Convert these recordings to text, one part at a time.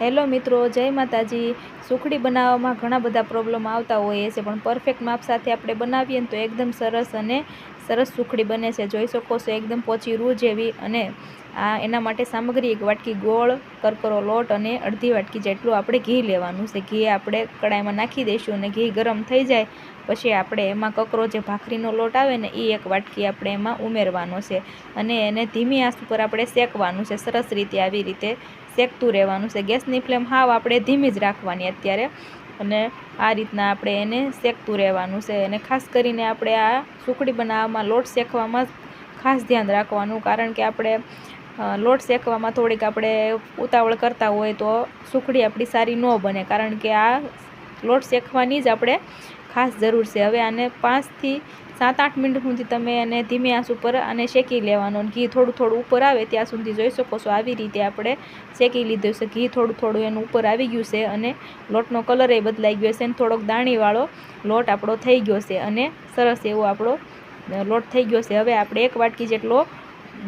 Hello મિત્રો, જય માતાજી. સુખડી બનાવવામાં ઘણા બધા પ્રોબ્લેમ આવતા હોઈએ છે, પણ પરફેક્ટ માપ સાથે આપણે બનાવીએ ને તો એકદમ સરસ અને સરસ સુખડી બને છે. જોઈ શકો છો, એકદમ પોચી રૂ જેવી અને આ એના માટે સામગ્રી એક વાટકી ગોળ, કરકરો, લોટ અને અડધી વાટકી જેટલું આપણે ઘી લેવાનું છે. ઘી આપણે કડાઈમાં નાખી દઈશું અને ઘી ગરમ થઈ જાય, પછી આપણે એમાં કકરો જે ભાખરીનો લોટ આવે ને એ એક વાટકી આપણે એમાં ઉમેરવાનો છે અને એને ધીમી આંચ ઉપર આપણે શેકવાનું છે. સરસ રીતે આવી રીતે શેકતું રહેવાનું છે. ગેસની ફ્લેમ હાવ આપણે ધીમી જ રાખવાની અત્યારે. અને આ રીતના આપણે એને શેકતું રહેવાનું છે અને ખાસ કરીને આપણે આ સુખડી બનાવવામાં લોટ શેકવામાં ખાસ ધ્યાન રાખવાનું કારણ કે આપણે લોટ શેકવામાં થોડીક આપણે ઉતાવળ કરતા હોય તો સુખડી આપણી સારી ન બને કારણ કે આ લોટ શેકવાની જ આપણે ખાસ જરૂર છે. હવે આને પાંચથી સાત આઠ મિનિટ સુધી તમે એને ધીમે આંચ ઉપર અને શેકી લેવાનો અને ઘી થોડું થોડું ઉપર આવે ત્યાં સુધી જોઈ શકો છો. આવી રીતે આપણે શેકી લીધું છે. ઘી થોડું થોડું એનું ઉપર આવી ગયું છે અને લોટનો કલર એ બદલાઈ ગયો છે અને થોડોક દાણીવાળો લોટ આપણો થઈ ગયો છે અને સરસ એવો આપણો લોટ થઈ ગયો છે. હવે આપણે એક વાટકી જેટલો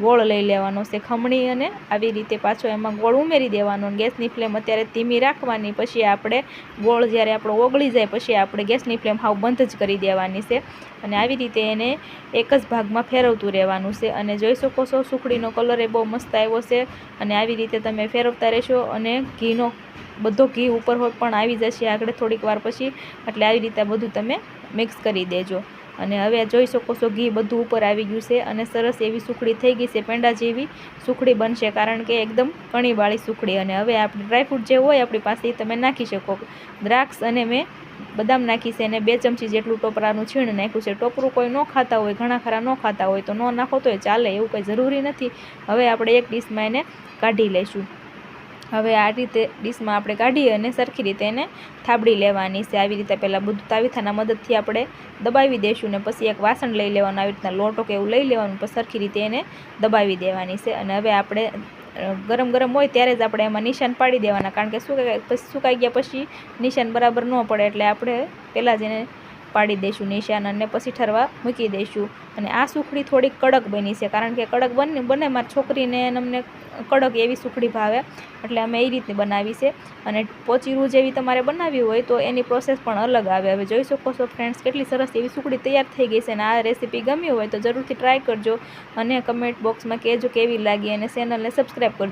ગોળ લઈ લેવાનો છે ખમણી અને આવી રીતે પાછો એમાં ગોળ ઉમેરી દેવાનો ગેસની ફ્લેમ અત્યારે ધીમી રાખવાની. પછી આપણે ગોળ જ્યારે આપણો ઓગળી જાય પછી આપણે ગેસની ફ્લેમ હાવ બંધ જ કરી દેવાની છે અને આવી રીતે એને એક જ ભાગમાં ફેરવતું રહેવાનું છે. અને જોઈ શકો છો સુખડીનો કલર એ બહુ મસ્ત આવ્યો છે અને આવી રીતે તમે ફેરવતા રહેશો અને ઘીનો બધો ઘી ઉપર હોય પણ આવી જશે આગળ થોડીક વાર પછી એટલે આવી રીતે બધું તમે મિક્સ કરી દેજો. અને હવે જોઈ શકો છો, ઘી બધું ઉપર આવી ગયું છે અને સરસ એવી સુખડી થઈ ગઈ છે, પેંડા જેવી સુખડી બનશે કારણ કે એકદમ કણીવાળી સુખડી અને હવે આપણે ડ્રાયફ્રૂટ જે હોય આપણી પાસે તમે નાખી શકો. દ્રાક્ષ અને મેં બદામ નાખી છે અને બે ચમચી જેટલું ટોપરાનું છીણ નાખ્યું છે. ટોપરું કોઈ ન ખાતા હોય, ઘણા ખરા ન ખાતા હોય તો ન નાખો તોય ચાલે, એવું કંઈ જરૂરી નથી. હવે આપણે એક ડીશમાં એને કાઢી લઈશું. હવે આ રીતે ડીશમાં આપણે કાઢી અને સરખી રીતે એને થાબડી લેવાની છે. આવી રીતે પહેલાં બધું તાવીથાના મદદથી આપણે દબાવી દઈશું ને પછી એક વાસણ લઈ લેવાનું, આવી રીતના લોટો કે એવું લઈ લેવાનું, પછી સરખી રીતે એને દબાવી દેવાની છે. અને હવે આપણે ગરમ ગરમ હોય ત્યારે જ આપણે એમાં નિશાન પાડી દેવાના. કારણ કે સુકાઈ પછી સુકાઈ ગયા પછી નિશાન બરાબર ન પડે એટલે આપણે પહેલાં જ એને પાડી દઈશું નિશાન પછી ઠરવા મૂકી દઈશું. અને આ સુખડી થોડીક કડક બની છે, કારણ કે કડક બને બને મારી છોકરીને અમને કડક એવી સુખડી ભાવે. એટલે અમે એ રીતની બનાવી છે. અને પોચી રૂ જેવી તમારે બનાવવી હોય તો એની પ્રોસેસ પણ અલગ આવે. હવે જોઈ શકો છો ફ્રેન્ડ્સ કેટલી સરસ એવી સુખડી તૈયાર થઈ ગઈ છે અને આ રેસીપી ગમી હોય તો જરૂરથી ટ્રાય કરજો. અને કમેન્ટ બોક્સમાં કહેજો કેવી લાગી અને ચેનલને સબસ્ક્રાઈબ કરજો.